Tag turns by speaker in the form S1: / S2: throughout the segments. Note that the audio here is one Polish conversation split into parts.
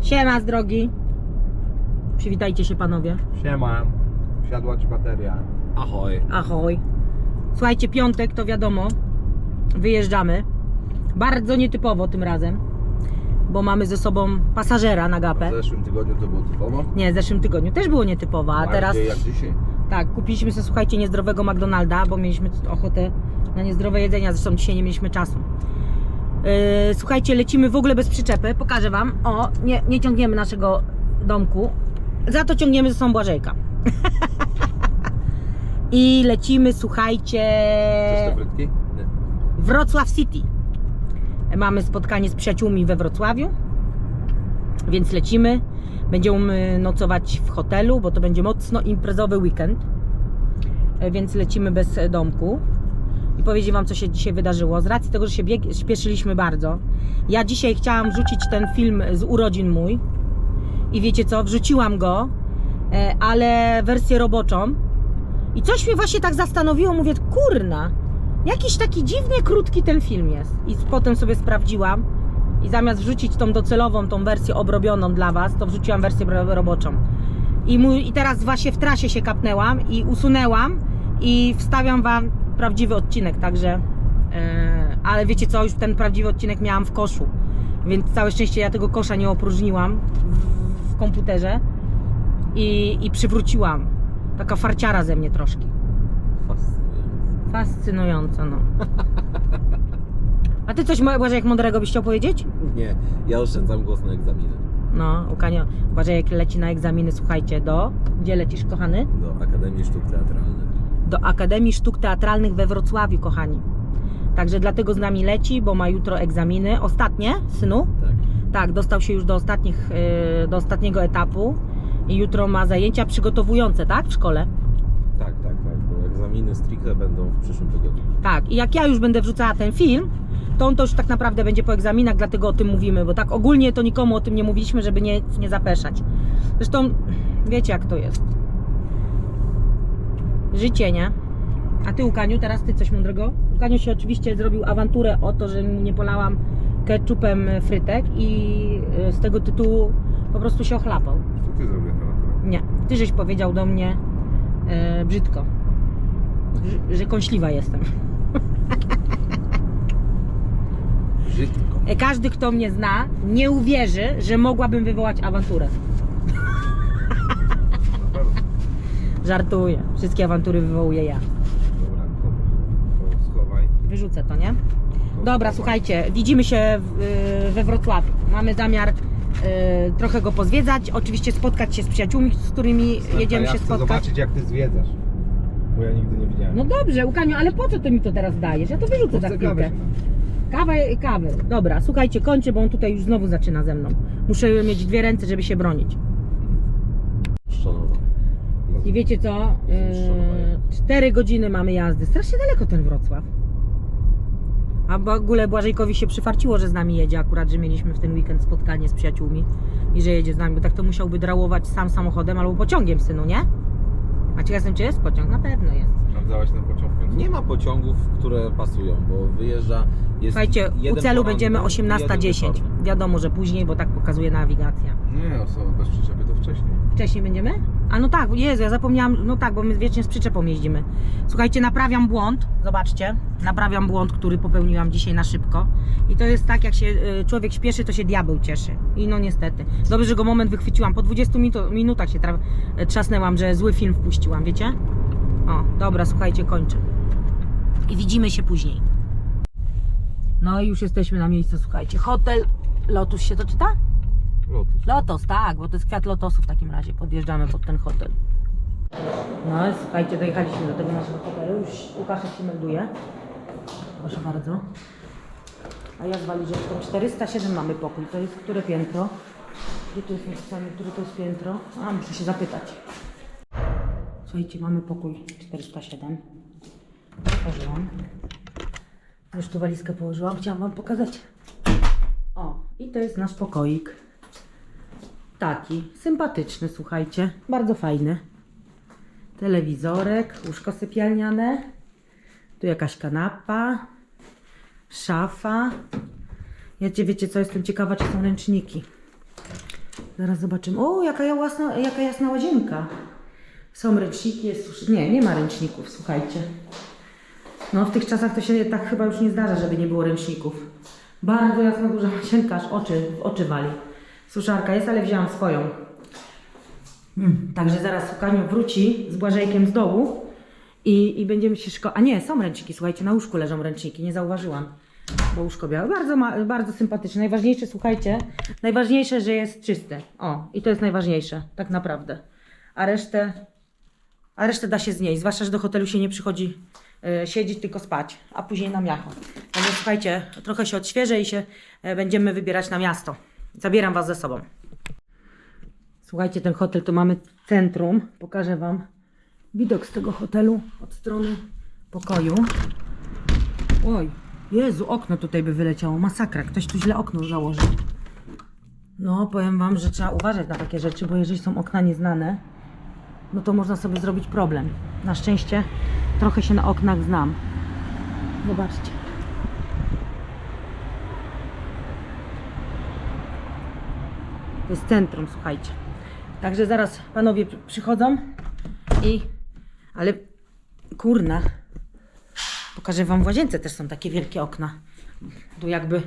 S1: Siema z drogi. Przywitajcie się panowie.
S2: Siema. Wsiadła ci bateria.
S3: Ahoj.
S1: Ahoj. Słuchajcie, piątek to wiadomo. Wyjeżdżamy. Bardzo nietypowo tym razem. Bo mamy ze sobą pasażera na gapę.
S2: W zeszłym tygodniu to było typowo.
S1: Nie, w zeszłym tygodniu też było nietypowo, a teraz
S2: Bardziej jak dzisiaj.
S1: tak, kupiliśmy sobie, słuchajcie, niezdrowego McDonalda, bo mieliśmy ochotę na niezdrowe jedzenia, zresztą dzisiaj nie mieliśmy czasu. Yy, słuchajcie, lecimy w ogóle bez przyczepy, pokażę wam. O, nie, nie ciągniemy naszego domku, za to ciągniemy ze sobą Błażejka. I lecimy, słuchajcie,
S2: Czyste frytki? Nie.
S1: Wrocław City. Mamy spotkanie z przyjaciółmi we Wrocławiu, więc lecimy. Będziemy nocować w hotelu, bo to będzie mocno imprezowy weekend. E, Więc lecimy bez domku. I powiedzieć Wam, co się dzisiaj wydarzyło. Z racji tego, że się bieg- śpieszyliśmy bardzo. Ja dzisiaj chciałam wrzucić ten film z urodzin mój. I wiecie co? Wrzuciłam go, e, ale wersję roboczą. I coś mnie właśnie tak zastanowiło. Mówię, kurna, Jakiś taki dziwnie krótki ten film jest. I potem sobie sprawdziłam i zamiast wrzucić tą docelową, tą wersję obrobioną dla Was, to wrzuciłam wersję ro- roboczą. I, mój, I teraz właśnie w trasie się kapnęłam i usunęłam i wstawiam Wam prawdziwy odcinek, także... e, ale wiecie co, już ten prawdziwy odcinek miałam w koszu, więc całe szczęście ja tego kosza nie opróżniłam w, komputerze i, i przywróciłam. Taka farciara ze mnie troszkę.
S3: Fascynujące.
S1: Fascynująco, no. A ty coś, Błażejek, mądrego byś chciał powiedzieć?
S3: Nie, ja oszczędzam głos na egzaminy.
S1: No, Łukania, Błażejek leci na egzaminy, słuchajcie, do... Gdzie lecisz, kochany?
S3: Do Akademii Sztuk Teatralnych.
S1: Do Akademii Sztuk Teatralnych we Wrocławiu, kochani. Także dlatego z nami leci, bo ma jutro egzaminy. Ostatnie, synu?
S3: Tak.
S1: Tak, dostał się już do, ostatnich, yy, do ostatniego etapu i jutro ma zajęcia przygotowujące, tak? W szkole.
S3: Tak, tak, tak. Bo egzaminy stricte będą w przyszłym tygodniu.
S1: Tak, i jak ja już będę wrzucała ten film, to on to już tak naprawdę będzie po egzaminach, dlatego o tym mówimy, bo tak ogólnie to nikomu o tym nie mówiliśmy, żeby nie, nie zapeszać. Zresztą wiecie jak to jest. Życie, nie? A ty, Łukaniu, teraz ty coś mądrego? Łukaniu się oczywiście zrobił awanturę o to, że mu nie polałam ketchupem frytek i y, z tego tytułu po prostu się ochlapał.
S2: Co ty zrobiłeś na naturę?
S1: Nie, ty żeś powiedział do mnie e, brzydko, że, że kąśliwa jestem.
S3: Brzydko.
S1: E, Każdy, kto mnie zna, nie uwierzy, że mogłabym wywołać awanturę. Żartuję. Wszystkie awantury wywołuję ja.
S2: Dobra, to, to schowaj.
S1: Wyrzucę to, nie? Dobra, słuchajcie, widzimy się w, y, we Wrocławiu. Mamy zamiar y, trochę go pozwiedzać. Oczywiście spotkać się z przyjaciółmi, z którymi
S2: Słuchaj,
S1: jedziemy
S2: ja
S1: się
S2: chcę
S1: spotkać.
S2: zobaczyć jak ty zwiedzasz. Bo ja nigdy nie widziałem.
S1: No dobrze, Łukaniu, ale po co ty mi to teraz dajesz? Ja to wyrzucę za
S2: chcę
S1: chwilkę.
S2: kawę się napić.
S1: Kawę, kawę. Dobra, słuchajcie, kończę, bo on tutaj już znowu zaczyna ze mną. Muszę mieć dwie ręce, żeby się bronić. I wiecie co? Yy, cztery godziny mamy jazdy. Strasznie daleko ten Wrocław. A w ogóle Błażejkowi się przyfarciło, że z nami jedzie akurat, że mieliśmy w ten weekend spotkanie z przyjaciółmi i że jedzie z nami, bo tak to musiałby drałować sam samochodem albo pociągiem, synu, nie? A ciekaw jestem, czy jest pociąg? Na pewno jest.
S2: Sprawdzałaś ten pociąg?
S3: Nie ma pociągów, które pasują, bo wyjeżdża. Jest
S1: Słuchajcie, u celu będziemy
S3: i jeden
S1: 18.10.
S3: wieczorny.
S1: Wiadomo, że później, bo tak pokazuje nawigacja.
S2: Nie, osoba bez przyczepy to wcześniej.
S1: Wcześniej będziemy? A no tak, Jezu, ja zapomniałam, no tak, bo my wiecznie z przyczepą jeździmy. Słuchajcie, naprawiam błąd, zobaczcie, naprawiam błąd, który popełniłam dzisiaj na szybko. I to jest tak, jak się y, człowiek śpieszy, to się diabeł cieszy. I no niestety. Dobrze, że go moment wychwyciłam. Po 20 minu- minutach się tra- trzasnęłam, że zły film wpuściłam, wiecie? O, dobra, słuchajcie, kończę. I widzimy się później. No i już jesteśmy na miejscu, słuchajcie. Hotel Lotus się to czyta?
S2: Lotus.
S1: Lotos, tak, bo to jest kwiat lotosu w takim razie. Podjeżdżamy pod ten hotel. No słuchajcie, dojechaliśmy do tego naszego hotelu. Już Łukaszek się melduje. Proszę bardzo. A ja z walizeczką 407 mamy pokój. To jest które piętro? Gdzie tu jest napisane, które to jest piętro? A, muszę się zapytać. Słuchajcie, mamy pokój 407. Otworzyłam. Już tu walizkę położyłam. Chciałam Wam pokazać. O, i to jest nasz pokoik. Taki, sympatyczny, słuchajcie. Bardzo fajny. Telewizorek, łóżko sypialniane. Tu jakaś kanapa. Szafa. Ja cię wiecie co, jestem ciekawa, czy są ręczniki. Zaraz zobaczymy. O, jaka jasna, jaka jasna łazienka. Są ręczniki, jest. Nie, nie ma ręczników, słuchajcie. No w tych czasach to się tak chyba już nie zdarza, żeby nie było ręczników. Bardzo jasna, duża łazienka, aż oczy, oczy wali. Suszarka jest, ale wzięłam swoją. Mm, także zaraz Sukaniu wróci z Błażejkiem z dołu i, i będziemy się szko... A nie, są ręczniki, słuchajcie, na łóżku leżą ręczniki, nie zauważyłam. Bo łóżko białe, bardzo, ma, bardzo sympatyczne. Najważniejsze, słuchajcie, najważniejsze, że jest czyste. O, i to jest najważniejsze, tak naprawdę. A resztę, a resztę da się znieść, zwłaszcza, że do hotelu się nie przychodzi e, siedzieć, tylko spać, a później na miasto. Także słuchajcie, trochę się odświeżę i się e, będziemy wybierać na miasto. Zabieram Was ze sobą. Słuchajcie, ten hotel to mamy centrum. Pokażę Wam widok z tego hotelu od strony pokoju. Oj, Jezu, okno tutaj by wyleciało. Masakra, ktoś tu źle okno założył. No, powiem Wam, że trzeba uważać na takie rzeczy, bo jeżeli są okna nieznane, no to można sobie zrobić problem. Na szczęście trochę się na oknach znam. Zobaczcie. To jest centrum, słuchajcie. Także zaraz panowie przy- przychodzą i... Ale kurna. Pokażę wam w łazience też są takie wielkie okna. Tu jakby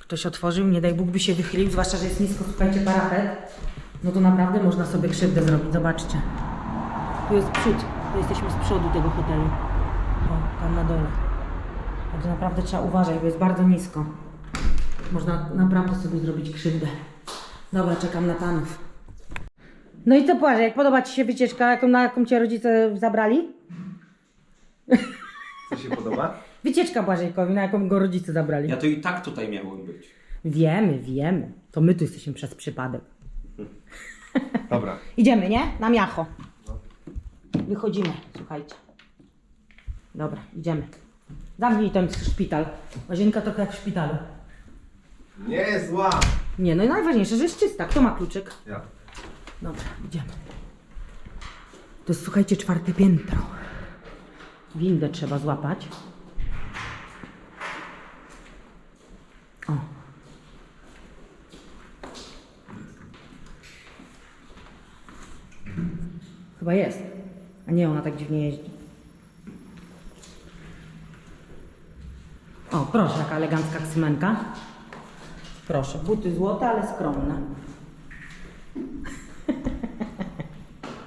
S1: ktoś otworzył, nie daj Bóg by się wychylił, zwłaszcza, że jest nisko, słuchajcie, parapet. No to naprawdę można sobie krzywdę zrobić, zobaczcie. Tu jest przód, tu jesteśmy z przodu tego hotelu. O, tam na dole. Także naprawdę trzeba uważać, bo jest bardzo nisko. Można naprawdę sobie zrobić krzywdę. Dobra, czekam na panów. No i co Płaże, jak podoba Ci się wycieczka, jaką, na jaką Cię rodzice zabrali?
S3: Co się podoba?
S1: Wycieczka Błażejkowi, na jaką go rodzice zabrali.
S3: Ja to i tak tutaj miałem być.
S1: Wiemy, wiemy. To my tu jesteśmy przez przypadek.
S2: Dobra.
S1: Idziemy, nie? Na miacho. Wychodzimy, słuchajcie. Dobra, idziemy. Zamknij ten szpital. Łazienka trochę jak w szpitalu.
S2: Nie jest zła.
S1: Nie, no i najważniejsze, że jest czysta. Kto ma kluczyk?
S2: Ja.
S1: Dobra, idziemy. To jest, słuchajcie, czwarte piętro. Windę trzeba złapać. O. Chyba jest. A nie, ona tak dziwnie jeździ. O, proszę, jaka elegancka ksymenka. Proszę, buty złote, ale skromne.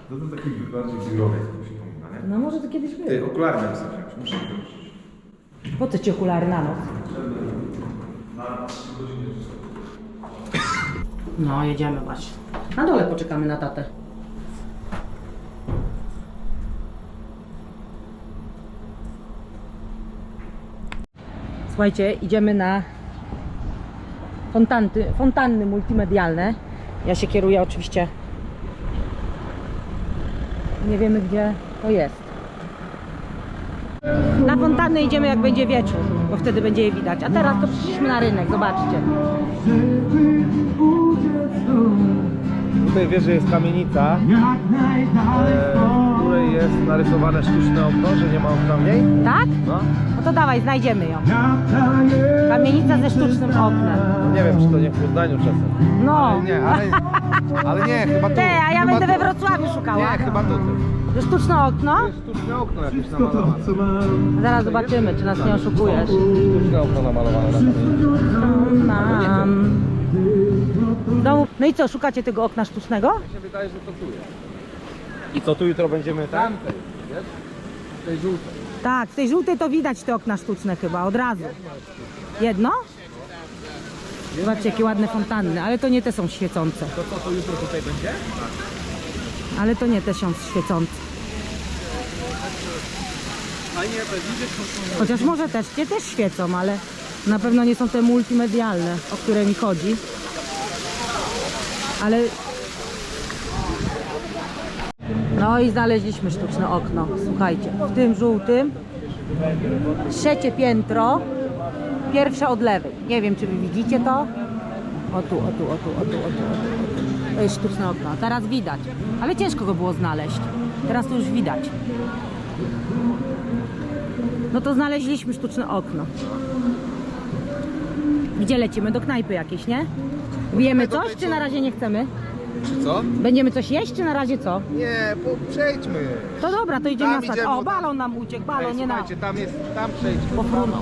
S2: To to taki bardziej biurowiec mi przypomina, nie?
S1: No może to kiedyś było.
S2: Ty, okulary miałem sobie wziąć. Muszę wziąć.
S1: Po co ci okulary na noc?
S2: Na 3 godziny.
S1: No, jedziemy właśnie. Na dole poczekamy na tatę. Słuchajcie, idziemy na fontanty, fontanny multimedialne. Ja się kieruję oczywiście. Nie wiemy gdzie to jest. Na fontanny idziemy jak będzie wieczór, bo wtedy będzie je widać. A teraz to przyszliśmy na rynek, zobaczcie.
S2: Tutaj wiesz, że jest kamienica, e, w której jest narysowane sztuczne okno, że nie ma okna w niej.
S1: Tak?
S2: No.
S1: No to dawaj, znajdziemy ją. Kamienica ze sztucznym oknem.
S2: Nie wiem, czy to nie w Poznaniu czasem.
S1: No.
S2: Ale nie, ale, ale nie, chyba tu.
S1: Te, a ja
S2: chyba
S1: będę we
S2: tu.
S1: Wrocławiu szukała.
S2: Nie, chyba tu.
S1: Ze sztuczne okno?
S2: To jest sztuczne okno jakieś namalowane.
S1: Zaraz zobaczymy, czy nas nie oszukujesz.
S2: Sztuczne okno namalowane na kamienicy.
S1: Mam. Domu. No i co, szukacie tego okna sztucznego?
S2: Mi się wydaje, że to tu jest. I co, tu jutro będziemy tam? Tamtej, wiesz? W tej żółtej.
S1: Tak, w tej żółtej to widać te okna sztuczne chyba, od razu. Jedno? Zobaczcie, jakie ładne fontanny, ale to nie te są świecące.
S2: To co, to jutro tutaj będzie?
S1: Ale to nie te są świecące. Chociaż może też, te też świecą, ale na pewno nie są te multimedialne, o które mi chodzi. Ale... No i znaleźliśmy sztuczne okno, słuchajcie, w tym żółtym, trzecie piętro, pierwsze od lewej. Nie wiem, czy wy widzicie to. O tu, o tu, o tu, o tu, o tu, o tu. To jest sztuczne okno. Teraz widać, ale ciężko go było znaleźć. Teraz to już widać. No to znaleźliśmy sztuczne okno. Gdzie lecimy? Do knajpy jakiejś, nie? Bijemy coś, czy na razie nie chcemy?
S2: Czy co?
S1: Będziemy coś jeść, czy na razie co?
S2: Nie, po, przejdźmy.
S1: To dobra, to idziemy
S2: Tam
S1: na stację.
S2: idziemy,
S1: O,
S2: bo tam-
S1: balon nam uciekł, balon,
S2: Ej,
S1: nie na...
S2: słuchajcie, tam jest, tam przejdźmy.
S1: Pofrunął.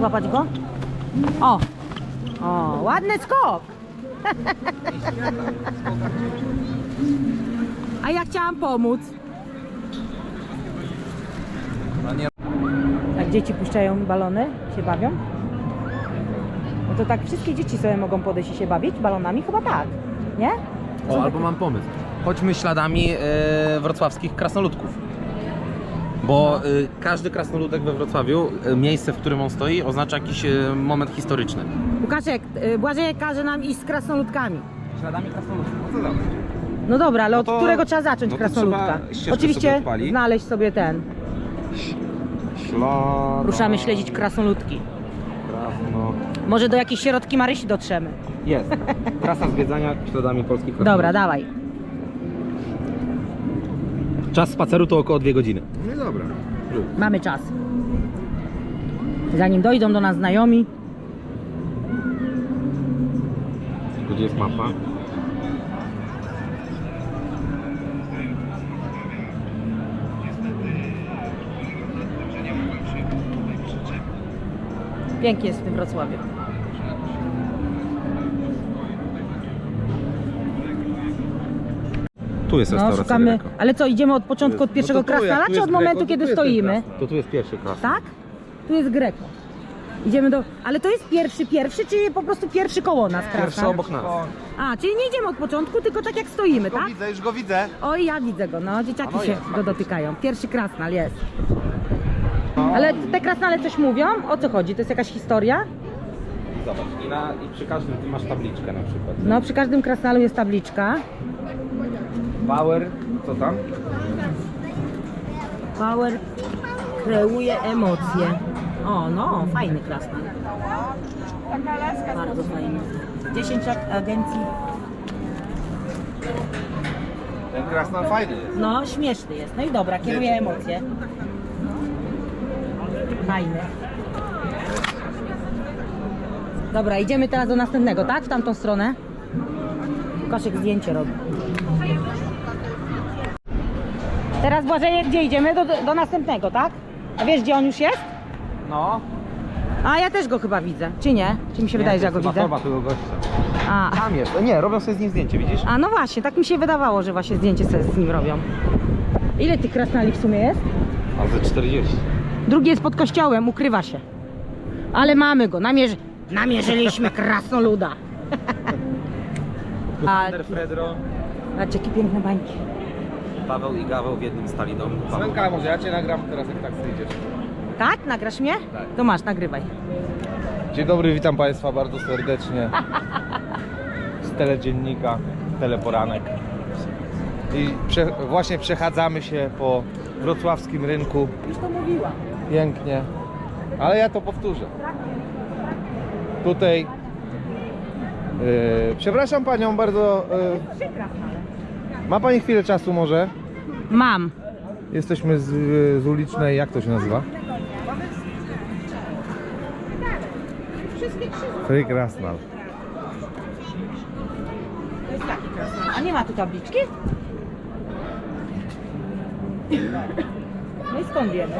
S1: Złapać go? O! O, ładny skok! A ja chciałam pomóc. Jak dzieci puszczają balony, się bawią? No to tak wszystkie dzieci sobie mogą podejść i się bawić balonami? Chyba tak, nie?
S3: O, albo mam pomysł. Chodźmy śladami e, wrocławskich krasnoludków. Bo e, każdy krasnoludek we Wrocławiu, e, miejsce, w którym on stoi, oznacza jakiś e, moment historyczny.
S1: Łukaszek, y, Błażejek każe nam iść z krasnoludkami.
S2: śladami krasnoludków. No to.
S1: No dobra, ale
S3: No
S1: od
S3: to-
S1: którego trzeba zacząć
S3: no to
S1: krasnoludka?
S3: trzeba ścieżkę
S1: Oczywiście
S3: sobie odpalić.
S1: znaleźć sobie ten.
S3: Ślad...
S1: Ruszamy śledzić krasnoludki.
S3: Krasno...
S1: Może do jakiejś środki Marysi dotrzemy.
S3: Jest. Trasa zwiedzania śladami polskich krasnoludków.
S1: Dobra, dawaj.
S3: Czas spaceru to około 2 godziny.
S2: No i dobra.
S1: Mamy czas. Zanim dojdą do nas znajomi,
S3: Gdzie jest mapa?
S1: pięknie jest w tym Wrocławiu.
S3: Tu jest
S1: No,
S3: restauracja
S1: szukamy.
S3: Greco.
S1: Ale co, idziemy od początku, od pierwszego
S2: No tu,
S1: krasnala, czy
S2: jest
S1: od momentu,
S2: Greco,
S1: kiedy
S2: tu jest ten
S1: stoimy?
S2: krasnal.
S3: To tu jest pierwszy kras.
S1: Tak? Tu jest Greko. Idziemy do. Ale to jest pierwszy, pierwszy, czy po prostu pierwszy koło nas
S3: Pierwszy
S1: krasnal?
S3: obok nas.
S1: A, czyli nie idziemy od początku, tylko tak jak stoimy, tak?
S2: widzę, już go widzę.
S1: Oj, ja widzę go, no, dzieciaki
S3: no
S1: się
S3: jest,
S1: go dotykają. Pierwszy krasnal jest. Ale te krasnale coś mówią? O co chodzi? To jest jakaś historia?
S3: Zobacz, i, na, i przy każdym ty masz tabliczkę na przykład.
S1: No, przy każdym krasnalu jest tabliczka.
S3: Power, co tam?
S1: Power kreuje emocje. O, no, fajny krasnal. Bardzo fajny. 10 ag- agencji.
S2: Ten krasnal fajny jest.
S1: No, śmieszny jest. No i dobra, kieruje emocje. Fajny. Dobra, idziemy teraz do następnego, tak? W tamtą stronę. Kaszek zdjęcie robi. Teraz Błażejek, gdzie idziemy? Do, do następnego, tak? A wiesz, gdzie on już jest?
S3: No.
S1: A ja też go chyba widzę. Czy nie? Czy mi się wydaje, że ja go widzę?
S3: Chyba tego gościa.
S1: A,
S3: Tam jest. Nie, robią sobie z nim zdjęcie, widzisz?
S1: a no właśnie, tak mi się wydawało, że właśnie zdjęcie sobie z nim robią. Ile tych krasnali w sumie jest?
S3: A ze 40.
S1: Drugi jest pod kościołem, ukrywa się. Ale mamy go, namierzy... namierzyliśmy krasnoluda. A,
S3: Fredro,
S1: patrz, jakie piękne bańki.
S3: Paweł i Gaweł w jednym stali dom. Paweł.
S2: Słonka, może ja cię nagram teraz jak tak wyjdziesz.
S1: Tak? Nagrasz mnie?
S2: Tak.
S1: To masz, nagrywaj.
S2: Dzień dobry, witam Państwa bardzo serdecznie z teledziennika Teleporanek. I prze, właśnie przechadzamy się po wrocławskim rynku.
S1: Już to mówiła.
S2: Pięknie, ale ja to powtórzę. Tutaj, yy, przepraszam Panią bardzo, yy, ma Pani chwilę czasu może?
S1: Mam.
S2: Jesteśmy z, z ulicznej, jak to się nazywa? Fryk Rasnal.
S1: To jest taki krasnal. A nie ma tu tabliczki? No i skąd wiemy?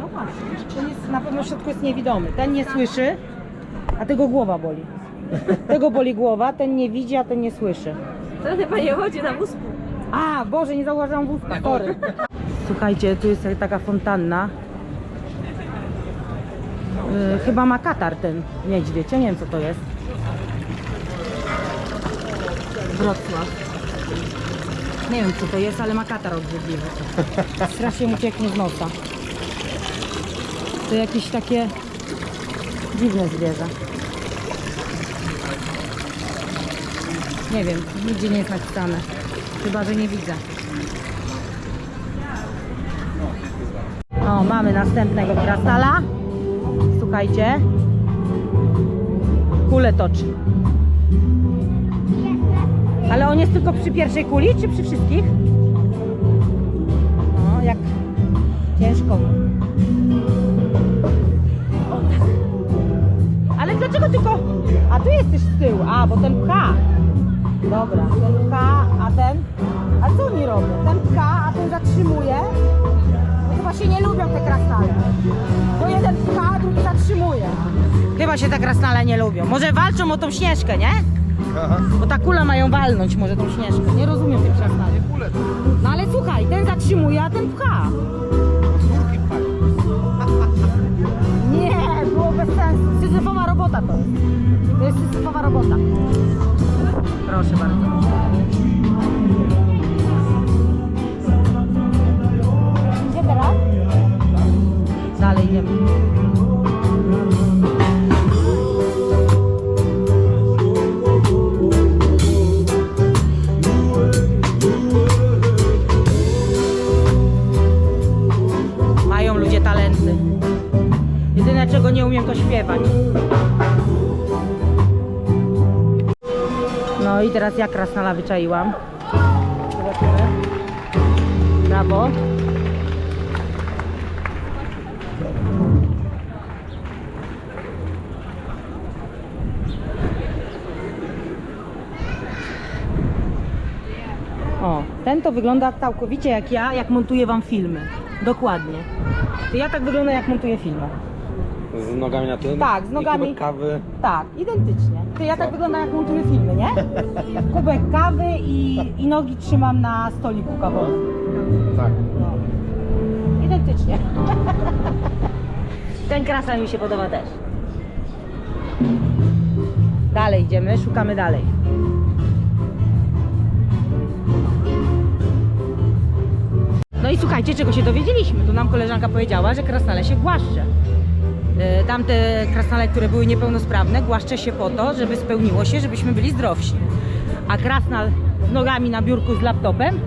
S1: No właśnie, ten jest na pewno w środku jest niewidomy. Ten nie słyszy, a tego głowa boli. Tego boli głowa, ten nie widzi, a ten nie słyszy.
S4: To chyba nie chodzi na wózku.
S1: A, Boże, nie zauważyłam wózka. Słuchajcie, tu jest taka fontanna. Yy, chyba ma katar ten niedźwiedź, nie wiem co to jest. Wrocław. Nie wiem co to jest, ale ma katar obrzydliwy. Strasznie mu cieknie z nosa. To jakieś takie dziwne zwierzę. Nie wiem, nigdzie nie jest napisane. Chyba, że nie widzę. O, mamy następnego krasnala. Słuchajcie. Kulę toczy. Ale on jest tylko przy pierwszej kuli, czy przy wszystkich? No, jak ciężko. O tak. tylko... A tu jesteś z tyłu. A, bo ten pcha. Dobra, ten pcha, a ten... A co oni robią? Ten pcha, a ten zatrzymuje. No chyba się nie lubią te krasnale. Bo jeden pcha, a drugi zatrzymuje. Chyba się te krasnale nie lubią. Może walczą o tą śnieżkę, nie?
S2: Aha.
S1: Bo ta kula mają walnąć może tą śnieżkę. Nie rozumiem tych krasnali. No ale słuchaj, ten zatrzymuje, a ten pcha. Nie, było bez sensu. Syzyfowa robota to. To jest syzyfowa robota. Proszę bardzo. Gdzie teraz? Dalej idziemy. Mają ludzie talenty. Jedyne czego nie umiem to śpiewać. No i teraz ja krasnala wyczaiłam. Zobaczymy. Brawo. O, ten to wygląda całkowicie jak ja, jak montuję wam filmy. Dokładnie. To ja tak wyglądam jak montuję filmy.
S3: Z nogami na tym?
S1: Tak, z nogami.
S3: kawy.
S1: Tak, identycznie. To ja tak wyglądam jak montuję filmy, nie? Kubek kawy i, i nogi trzymam na stoliku kawowym.
S2: Tak.
S1: No. Identycznie. Ten krasal mi się podoba też. Dalej idziemy, szukamy dalej. No i słuchajcie, czego się dowiedzieliśmy. Tu nam koleżanka powiedziała, że krasnale się głaszcze. E, Tamte krasnale, które były niepełnosprawne, głaszcze się po to, żeby spełniło się, żebyśmy byli zdrowsi. A krasnal z nogami na biurku z laptopem,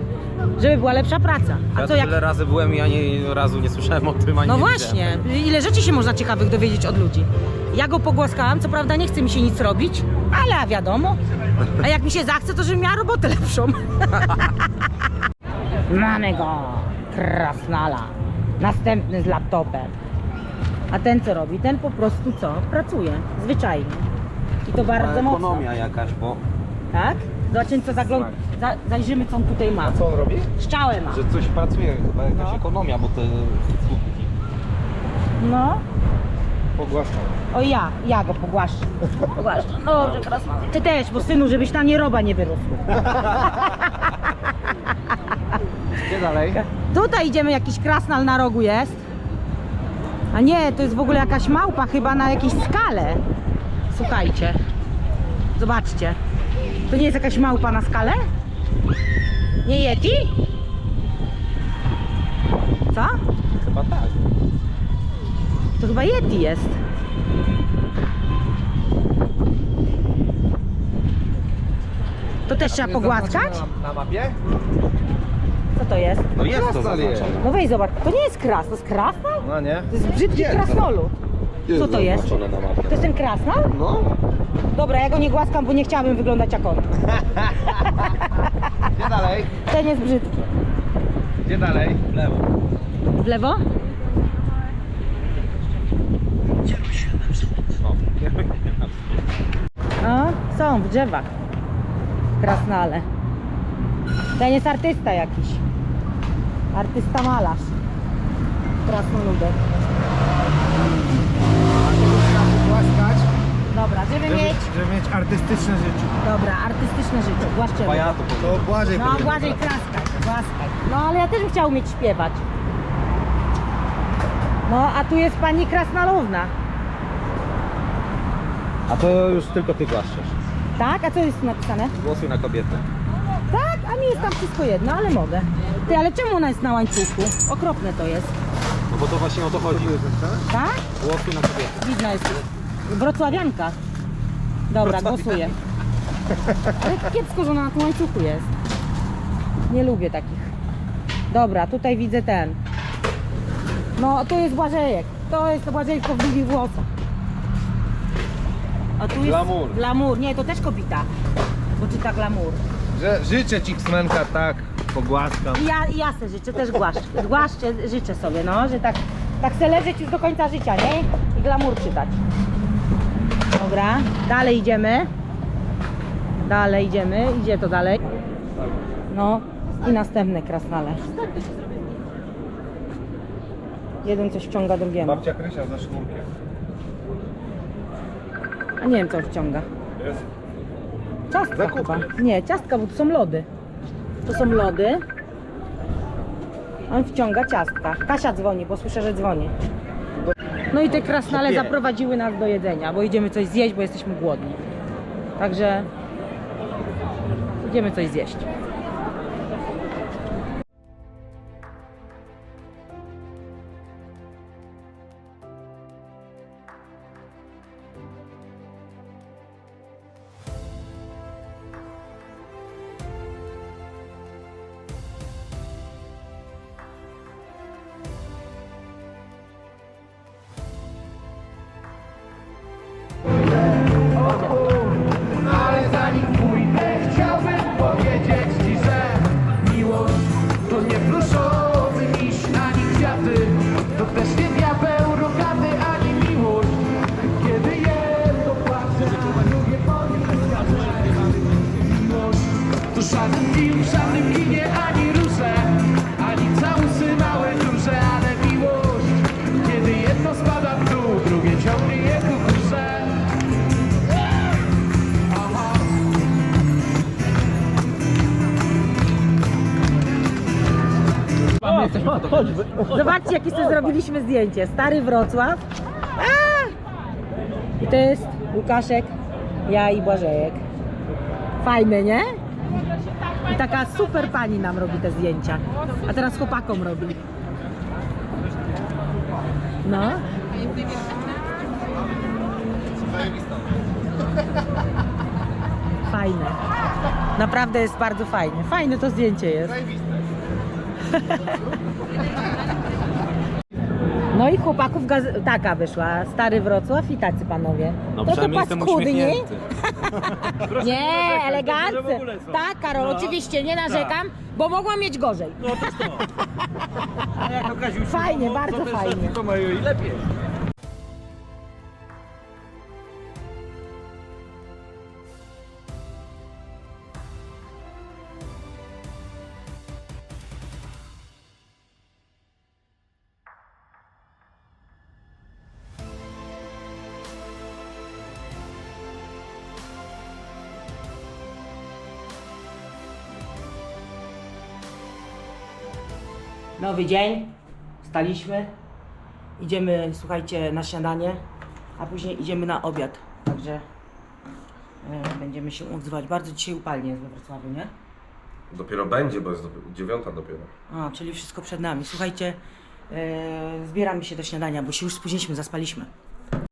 S1: żeby była lepsza praca. A
S3: Ja
S1: co jak...
S3: tyle razy byłem i ani razu nie słyszałem o tym, ani
S1: No
S3: nie
S1: właśnie, ile rzeczy się można ciekawych dowiedzieć od ludzi. Ja go pogłaskałam, co prawda nie chce mi się nic robić, ale wiadomo. A jak mi się zachce, to żebym miała robotę lepszą. Mamy go, krasnala. Następny z laptopem. A ten co robi? Ten po prostu co? Pracuje, zwyczajnie. I to bardzo mocno.
S3: Ekonomia jakaś, bo
S1: Tak? Zobaczymy co zagląd... Za, zajrzymy co on tutaj ma.
S2: Co on robi?
S1: Szczałę ma.
S3: że coś pracuje, chyba jakaś
S1: No.
S3: ekonomia, bo te słupki.
S1: No.
S2: Pogłaskał.
S1: O ja, ja go pogłaszczę. Pogłaszczę. Dobrze, krasnal. Ty też, bo synu, żebyś na nieroba nie wyrósł.
S2: Gdzie dalej?
S1: Tutaj idziemy, jakiś krasnal na rogu jest. A nie, to jest w ogóle jakaś małpa chyba na jakiejś skale. Słuchajcie. Zobaczcie. To nie jest jakaś małpa na skale? Nie Yeti? Co?
S3: Chyba tak.
S1: To chyba Yeti jest. To też trzeba pogłaskać?
S2: Na, na mapie?
S1: Co to jest?
S3: No jest to
S2: Krasnal jest.
S3: zaznaczone.
S1: No weź zobacz, to nie jest kras, to jest krasnal?
S2: No nie.
S1: To jest brzydki krasnolud. Co to jest?
S3: zaznaczone na mapie.
S1: To jest ten krasnal?
S2: No.
S1: Dobra, ja go nie głaskam, bo nie chciałabym wyglądać jak on.
S2: Gdzie dalej?
S1: Ten jest brzydki.
S2: Gdzie dalej?
S3: W lewo.
S1: W lewo?
S3: O.
S1: No, są w drzewach. Krasnale. Ten jest artysta jakiś. Artysta malarz. Krasnoludek.
S2: Głaskać,
S1: Dobra, żeby
S2: żeby,
S1: mieć...
S2: żeby mieć artystyczne życie.
S1: Dobra, artystyczne życie. Głaszczymy.
S3: Ja to powiem.
S2: To Błażej
S1: No,
S2: powinien
S1: Błażej
S2: grać.
S1: klaskać, głaskać. No, ale ja też bym chciał umieć śpiewać. No, a tu jest pani Krasnalówna.
S3: A to już tylko ty głaszczesz.
S1: Tak? A co jest napisane?
S3: Głosuj na kobietę.
S1: Mi jest tam wszystko jedno, ale mogę. Ty, ale czemu ona jest na łańcuchu? Okropne to jest.
S3: No bo to właśnie o to chodzi.
S1: Tak?
S3: Głosuj na kobietę.
S1: Widna jest. Wrocławianka. Dobra, głosuję. Ale kiepsko, że ona na tym łańcuchu jest. Nie lubię takich. Dobra, tutaj widzę ten. No, to jest Błażejek. To jest Błażejko w długich włosach. A tu jest...
S3: Glamour.
S1: Glamour. Nie, to też kobita. Bo czyta glamour.
S2: Że, życzę ci Xmenka tak, pogłaskam.
S1: Ja, ja se życzę, też głaszczę. Głaszczę, życzę sobie, no, że tak, tak se leżeć już do końca życia, nie? I glamour czytać. Dobra, dalej idziemy. Dalej idziemy, idzie to dalej. No i następne krasnale. Jeden coś wciąga drugiemu.
S2: Babcia Krysia za sznurkiem.
S1: A nie wiem co wciąga.
S2: Jest.
S1: Ciastka
S2: Zakupy.
S1: chyba. Nie, ciastka, bo to są lody. To są lody. On wciąga ciastka. Kasia dzwoni, bo słyszę, że dzwoni. No i te krasnale
S2: Kupię.
S1: zaprowadziły nas do jedzenia, bo idziemy coś zjeść, bo jesteśmy głodni. Także idziemy coś zjeść. Zobaczcie, jakie sobie zrobiliśmy zdjęcie. Stary Wrocław. A! I to jest Łukaszek, ja i Błażejek. Fajne, nie? I taka super pani nam robi te zdjęcia. A teraz chłopakom robi. No. Fajne. Naprawdę jest bardzo fajne. Fajne to zdjęcie jest. No i chłopaków gaz- taka wyszła, stary Wrocław i tacy panowie.
S3: No
S1: Trochę
S3: przynajmniej jestem
S1: paskudni.
S3: uśmiechnięty.
S1: Nie, eleganccy. Tak, Karol, oczywiście, nie narzekam, bo mogłam mieć gorzej.
S2: No to co? A jako Kaziusiu,
S1: Fajnie,
S2: no,
S1: bardzo
S2: to też
S1: fajnie.
S2: tylko mają i lepiej.
S1: Nowy dzień, staliśmy, idziemy, słuchajcie, na śniadanie, a później idziemy na obiad. Także e, będziemy się odzywać. Bardzo dzisiaj upalnie jest we Wrocławiu, nie?
S5: Dopiero będzie, bo jest dopiero, dziewiąta dopiero.
S1: A, czyli wszystko przed nami. Słuchajcie, e, zbieramy się do śniadania, bo się już spóźniliśmy, zaspaliśmy.